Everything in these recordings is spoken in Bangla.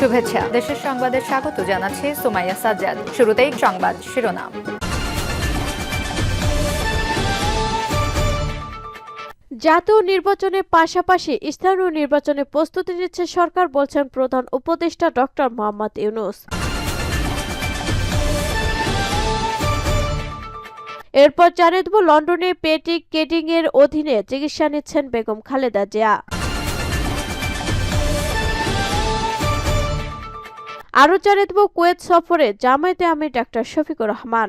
শুভেচ্ছা। দেশের সংবাদে স্বাগত জানাচ্ছি সুমাইয়া সাজ্জাদ। শুরুতেই সংবাদ শিরোনাম। জাতীয় নির্বাচনের পাশাপাশি স্থানীয় নির্বাচনে প্রস্তুতি নিচ্ছে সরকার, বলছেন প্রধান উপদেষ্টা ডক্টর মোহাম্মদ ইউনুস। এরপর জানিয়ে দেব, লন্ডনে পেটিক কেডিং এর অধীনে চিকিৎসা নিচ্ছেন বেগম খালেদা জিয়া। আরও জানিয়ে দেব কুয়েত সফরে জামায়াতে আমি ডাক্তার শফিকুর রহমান।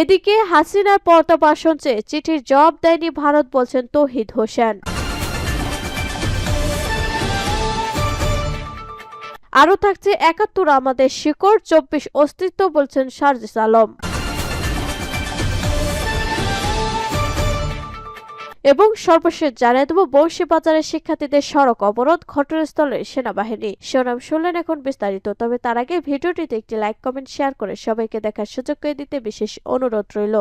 এদিকে হাসিনার পর্দাবাসন চেয়ে চিঠির জবাব দেয়নি ভারত বলছেন তৌহিদ হোসেন। আরও থাকছে একাত্তর আমাদের শিকড়, চব্বিশ অস্তিত্ব বলছেন সার্জিস আলম। এবং সর্বশেষ জানিয়ে দেব, বংশীবাজারের শিক্ষার্থীদের সড়ক অবরোধ ঘটনাস্থলের সেনাবাহিনী। শিরোনাম শুনলেন এখন বিস্তারিত, তবে তার আগে ভিডিওটিতে একটি লাইক কমেন্ট শেয়ার করে সবাইকে দেখার সুযোগ করে দিতে বিশেষ অনুরোধ রইল।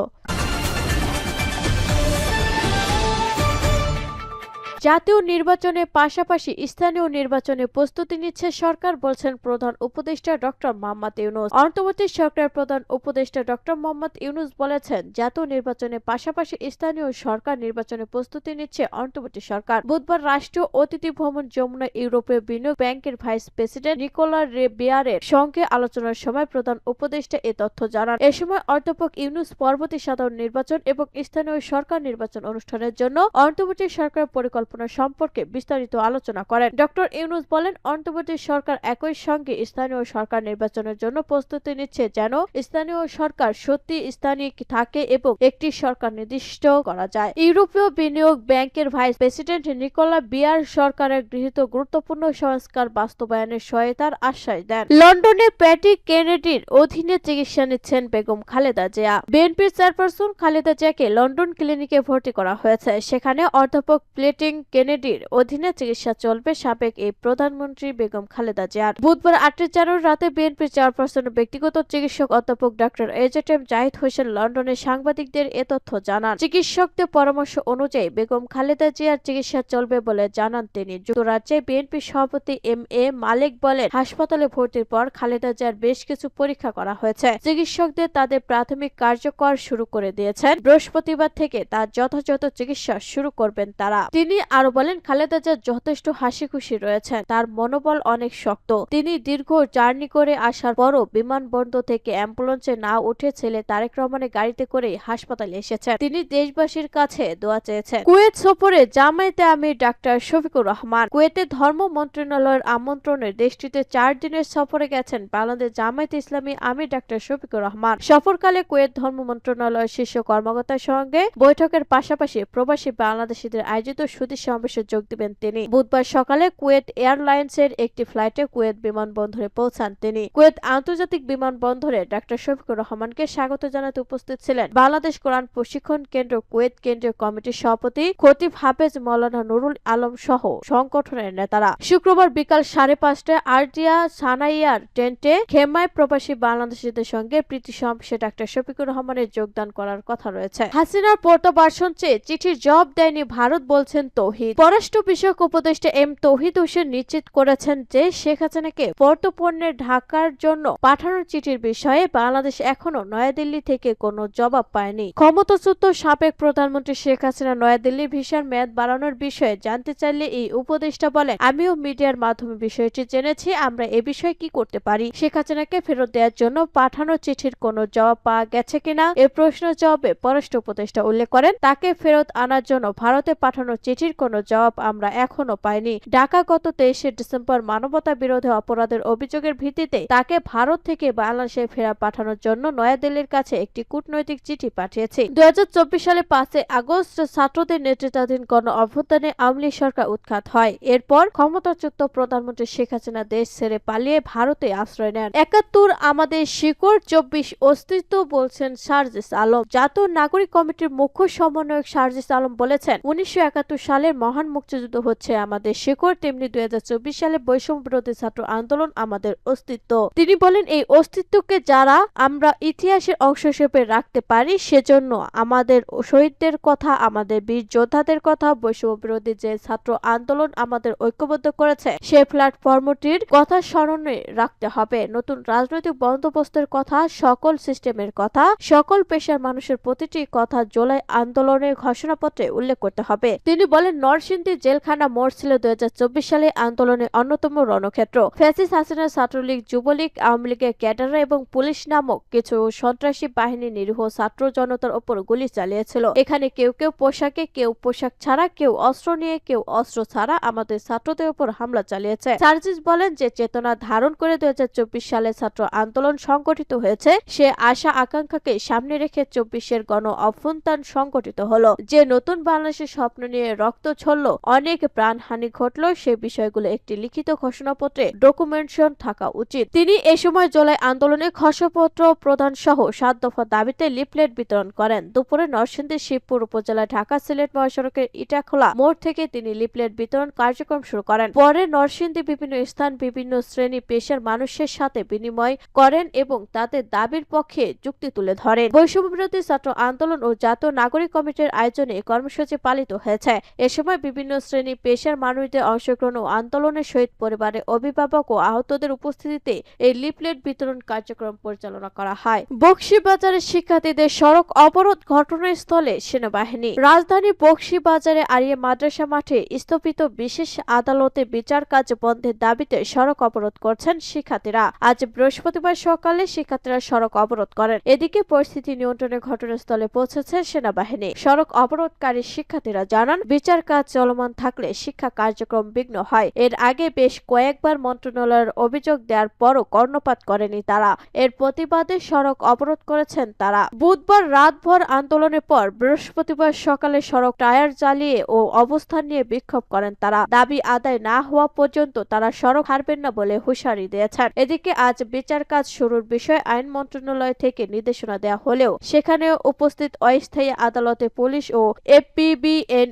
জাতীয় নির্বাচনের পাশাপাশি স্থানীয় নির্বাচনে প্রস্তুতি নিচ্ছে সরকার, বলছেন প্রধান উপদেষ্টা ডক্টর মোহাম্মদ ইউনুস। অন্তর্বর্তী সরকার প্রধান উপদেষ্টা ডক্টর মোহাম্মদ ইউনুস বলেছেন, জাতীয় নির্বাচনের পাশাপাশি স্থানীয় সরকার নির্বাচনে প্রস্তুতি নিচ্ছে অন্তর্বর্তী সরকার। বুধবার রাষ্ট্রীয় অতিথি ভ্রমণ যমুনা ইউরোপীয় বিনিয়োগ ব্যাংকের ভাইস প্রেসিডেন্ট নিকোলা রে বিয়ারের সঙ্গে আলোচনার সময় প্রধান উপদেষ্টা এ তথ্য জানান। এ সময় অধ্যাপক ইউনুস পরবর্তী সাধারণ নির্বাচন এবং স্থানীয় সরকার নির্বাচন অনুষ্ঠানের জন্য অন্তর্বর্তী সরকার পরিকল্পনা সম্পর্কে বিস্তারিত আলোচনা করেন। ডক্টর ইউনুস বলেন, অন্তর্বর্তী সরকার একই সঙ্গে স্থানীয় সরকার নির্বাচনের জন্য প্রস্তুতি নিচ্ছে যেন স্থানীয় সরকার সত্যি স্থানীয় থাকে এবং একটি সরকার নির্দিষ্ট করা যায়। ইউরোপীয় বিনিয়োগ ব্যাংকের ভাইস প্রেসিডেন্ট নিকোলা বিয়ার সরকারের গৃহীত গুরুত্বপূর্ণ সংস্কার বাস্তবায়নের সহায়তার আশ্বাস দেন। লন্ডনে প্যাটি কেনেডির অধীনে চিকিৎসা নিচ্ছেন বেগম খালেদা জিয়া। বিএনপির চেয়ারপারসন খালেদা জিয়াকে লন্ডন ক্লিনিকে ভর্তি করা হয়েছে। সেখানে অধ্যাপক প্লেটিং কেনেডির অধীনে চিকিৎসা চলবে সাবেক এই প্রধানমন্ত্রী বেগম খালেদা জিয়ার। বুধবার আটই জানুয়ারি রাতে বিএনপির চেয়ারপারসনের ব্যক্তিগত চিকিৎসক অধ্যাপক doctor A Z M Zahid Hossain লন্ডনে সাংবাদিকদের এ তথ্য জানান। চিকিৎসকদের পরামর্শ অনুযায়ী বেগম খালেদা জিয়ার চিকিৎসা চলবে বলে জানান তিনি। যুক্তরাজ্যে বিএনপি সভাপতি এম এ মালিক বলেন, হাসপাতালে ভর্তির পর খালেদা জিয়ার বেশ কিছু পরীক্ষা করা হয়েছে। চিকিৎসকদের তাদের প্রাথমিক কার্যকর শুরু করে দিয়েছেন। বৃহস্পতিবার থেকে তার যথাযথ চিকিৎসা শুরু করবেন তারা। তিনি আরও বলেন, খালেদা জিয়া যথেষ্ট হাসি খুশি রয়েছেন। তার মনোবল অনেক শক্ত। তিনি দীর্ঘ জার্নি করে আসার পরও বিমানবন্দর থেকে অ্যাম্বুলেন্সে না উঠে ছেলে তারেক রহমানের গাড়িতে করে হাসপাতালে এসেছেন। তিনি দেশবাসীর কাছে দোয়া চেয়েছেন। কুয়েত সফরে জামায়াতে আমির ডাক্তার শফিকুর রহমান। কুয়েতে ধর্ম মন্ত্রণালয়ের আমন্ত্রণে দেশটিতে চার দিনের সফরে গেছেন বাংলাদেশ জামায়াত ইসলামী আমির ডাক্তার শফিকুর রহমান। সফরকালে কুয়েত ধর্ম মন্ত্রণালয়ের শীর্ষ কর্মকর্তার সঙ্গে বৈঠকের পাশাপাশি প্রবাসী বাংলাদেশিদের আয়োজিত সুদী সমাবেশে যোগ দিবেন তিনি। বুধবার সকালে কুয়েত এয়ারলাইন্সের একটি ফ্লাইটে কুয়েত বিমানবন্দরে পৌঁছান তিনি। কুয়েত আন্তর্জাতিক বিমানবন্দরে ডাক্তার শফিকুর রহমানকে স্বাগত জানাতে উপস্থিত ছিলেন। বাংলাদেশ কোরআন প্রশিক্ষণ কেন্দ্র, কুয়েত কেন্দ্রীয় কমিটির সভাপতি খতিব হাফেজ মৌলানা নুরুল আলম সহ সংগঠনের নেতারা। শুক্রবার বিকাল সাড়ে পাঁচটায় আরডিয়া সানাইয়ার টেন্টে খেমায় প্রবাসী বাংলাদেশিদের সঙ্গে প্রীতি সমাবেশে ডাক্তার শফিকুর রহমানের যোগদান করার কথা রয়েছে। হাসিনার প্রত্যাবাসন চেয়ে চিঠির জবাব দেয়নি ভারত বলছেন তৌহিদ। পররাষ্ট্র বিষয়ক উপদেষ্টা এম তৌহিদ হোসেন নিশ্চিত করেছেন যে শেখ হাসিনাকে পর্তপণ্যের ঢাকার জন্য পাঠানোর চিঠির বিষয়ে বাংলাদেশ এখনও নয়াদিল্লি থেকে কোনো জবাব পায়নি। ক্ষমতাচ্যুত সাবেক প্রধানমন্ত্রী শেখ হাসিনা নয়াদিল্লি ভিসার মেয়াদ বাড়ানোর বিষয়ে জানতে চাইলে এই উপদেষ্টা বলেন, আমিও মিডিয়ার মাধ্যমে বিষয়টি জেনেছি, আমরা এ বিষয়ে কি করতে পারি? শেখ হাসিনাকে ফেরত দেওয়ার জন্য পাঠানো চিঠির কোনো জবাব পাওয়া গেছে কিনা? এ প্রশ্নের জবাবে পররাষ্ট্র উপদেষ্টা উল্লেখ করেন, তাকে ফেরত আনার জন্য ভারতে পাঠানো চিঠির কোনো জবাব আমরা এখনও পাইনি। ঢাকা গত তেইশে ডিসেম্বর মানবতা বিরোধী অপরাধের অভিযোগের ভিত্তিতে তাকে ভারত থেকে বাংলাদেশে ফেরা পাঠানোর জন্য নয়াদিল্লির কাছে একটি কূটনৈতিক চিঠি পাঠিয়েছে। দুই সালে পাঁচই আগস্ট ছাত্রদের নেতৃত্বাধীন গণ অভ্যুত্থানে আওয়ামী সরকার উৎখাত হয়। এরপর ক্ষমতাচ্যুত প্রধানমন্ত্রী শেখ হাসিনা দেশ ছেড়ে পালিয়ে ভারতে আশ্রয় নেন। একাত্তর আমাদের শিকড়, চব্বিশ অস্তিত্ব বলছেন সার্জিস আলম। জাতীয় নাগরিক কমিটির মুখ্য সমন্বয়ক সার্জিস আলম বলেছেন, উনিশশো একাত্তর সালে সালের মহান মুক্তিযুদ্ধ হচ্ছে আমাদের শিকড় তেমনি দুই হাজার চব্বিশ সালে বৈষম্য বিরোধী ছাত্র আন্দোলন আমাদের অস্তিত্ব। তিনি বলেন, এই অস্তিত্বকে যারা আমরা ইতিহাসের অংশ হিসেবে রাখতে পারি, সেজন্য আমাদের শহীদদের কথা, আমাদের বীর যোদ্ধাদের কথা, বৈষম্য বিরোধী যে ছাত্র আন্দোলন আমাদের ঐক্যবদ্ধ করেছে সে প্ল্যাটফর্মটির কথা স্মরণে রাখতে হবে। নতুন রাজনৈতিক বন্দোবস্তের কথা, সকল সিস্টেমের কথা, সকল পেশার মানুষের প্রতিটি কথা জোলাই আন্দোলনের ঘোষণাপত্রে উল্লেখ করতে হবে। তিনি বলেন নরসিংদী জেলখানা মোড় ছিল দুই হাজার চব্বিশ সালে আন্দোলনের অন্যতম রণক্ষেত্র। ফ্যাসিস হাসিনা ছাত্রলীগ, যুবলীগ, আওয়ামী লীগের ক্যাডাররা এবং পুলিশ নামক কিছু সন্ত্রাসী বাহিনী নিরীহ ছাত্র জনতার ওপর গুলি চালিয়েছিল। এখানে কেউ কেউ পোশাকে, কেউ পোশাক ছাড়া, কেউ অস্ত্র নিয়ে, কেউ অস্ত্র ছাড়া আমাদের ছাত্রদের উপর হামলা চালিয়েছে। সার্জিস বলেন যে চেতনা ধারণ করে দুই হাজার চব্বিশ সালে ছাত্র আন্দোলন সংগঠিত হয়েছে। সে আশা আকাঙ্ক্ষাকে সামনে রেখে চব্বিশের গণ অভ্যুত্থান সংগঠিত হলো। যে নতুন বাংলাদেশের স্বপ্ন নিয়ে রক্ত ছড়ল। অনেক প্রাণহানি ঘটল, সে বিষয়গুলো একটি লিখিত ঘোষণাপত্রে ডকুমেন্টেশন থাকা উচিত। তিনি এ সময় জুলাই আন্দোলনে ঘোষণাপত্র প্রদান সহ সাত দফা দাবিতে লিফলেট বিতরণ করেন। দুপুরে নরসিংদী শিবপুর উপজেলা ঢাকা সিলেট মহাসড়কের ইটাখোলা মোড় থেকে তিনি লিফলেট বিতরণ কার্যক্রম শুরু করেন। পরে নরসিংদী বিভিন্ন স্থান বিভিন্ন শ্রেণি পেশার মানুষের সাথে বিনিময় করেন এবং তাদের দাবির পক্ষে যুক্তি তুলে ধরেন। বৈষম্য বিরোধী ছাত্র আন্দোলন ও জাতীয় নাগরিক কমিটির আয়োজনে কর্মসূচি পালিত হয়েছে। এ সময় বিভিন্ন শ্রেণি পেশার মানুষদের অংশগ্রহণ ও আন্দোলনের শহীদ পরিবারের অভিভাবক ও আহতদের উপস্থিতিতে এই লিফলেট বিতরণ কার্যক্রম পরিচালনা করা হয়। বক্সিবাজারের শিক্ষার্থীদের সড়ক অবরোধ ঘটনাস্থলে সেনাবাহিনী। রাজধানী বক্সিবাজারে আরিয়া মাদ্রাসা মাঠে স্থপিত বিশেষ আদালতে বিচার কাজ বন্ধের দাবিতে সড়ক অবরোধ করছেন শিক্ষার্থীরা। আজ বৃহস্পতিবার সকালে শিক্ষার্থীরা সড়ক অবরোধ করেন। এদিকে পরিস্থিতি নিয়ন্ত্রণে ঘটনাস্থলে পৌঁছেছে সেনাবাহিনী। সড়ক অবরোধকারী শিক্ষার্থীরা জানান, বিচার কাজ চলমান থাকলে শিক্ষা কার্যক্রম বিঘ্ন হয়। এর আগে বেশ কয়েকবার মন্ত্রণালয়ের অভিযোগ দেওয়ার পরও কর্ণপাত করেনি তারা। এর প্রতিবাদে সড়ক অবরোধ করেছেন তারা। বুধবার রাতভর আন্দোলনের পর বৃহস্পতিবার সকালে সড়ক টায়ার জ্বালিয়ে ও অবস্থান নিয়ে বিক্ষোভ করেন তারা। দাবি আদায় না হওয়া পর্যন্ত তারা সড়ক হারবেন না বলে হুঁশিয়ারি দিয়েছেন। এদিকে আজ বিচার কাজ শুরুর বিষয়ে আইন মন্ত্রণালয় থেকে নির্দেশনা দেওয়া হলেও সেখানে উপস্থিত অস্থায়ী আদালতে পুলিশ ও এপিবিএন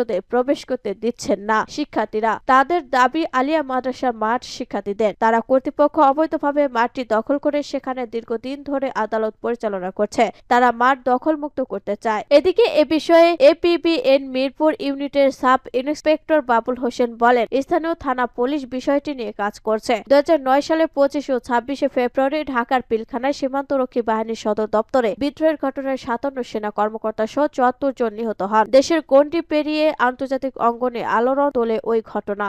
সদস্যদের প্রবেশ করতে দিচ্ছেন না শিক্ষার্থীরা। তাদের দাবি আলিয়া মাদ্রাসার মাঠ শিক্ষার্থীদের। তারা কর্তৃপক্ষ অবৈধভাবে মাঠটি দখল করে সেখানে দীর্ঘদিন ধরে আদালত পরিচালনা করছে। তারা মাঠ দখলমুক্ত করতে চায়। এদিকে এ বিষয়ে এপিবিএন মিরপুর ইউনিটের সাব ইন্সপেক্টর বাবুল হোসেন বলেন, স্থানীয় থানা পুলিশ বিষয়টি নিয়ে কাজ করছে। দুই হাজার নয় সালে পঁচিশ ও ছাব্বিশে ফেব্রুয়ারি ঢাকার পিলখানায় সীমান্তরক্ষী বাহিনীর সদর দপ্তরে বিদ্রোহের ঘটনায় সাতান্ন সেনা কর্মকর্তা সহ চুয়াত্তর জন নিহত হন। দেশের গণ্ডি পেরিয়ে আন্তর্জাতিক অঙ্গনে আলোড়ন তোলে ওই ঘটনা।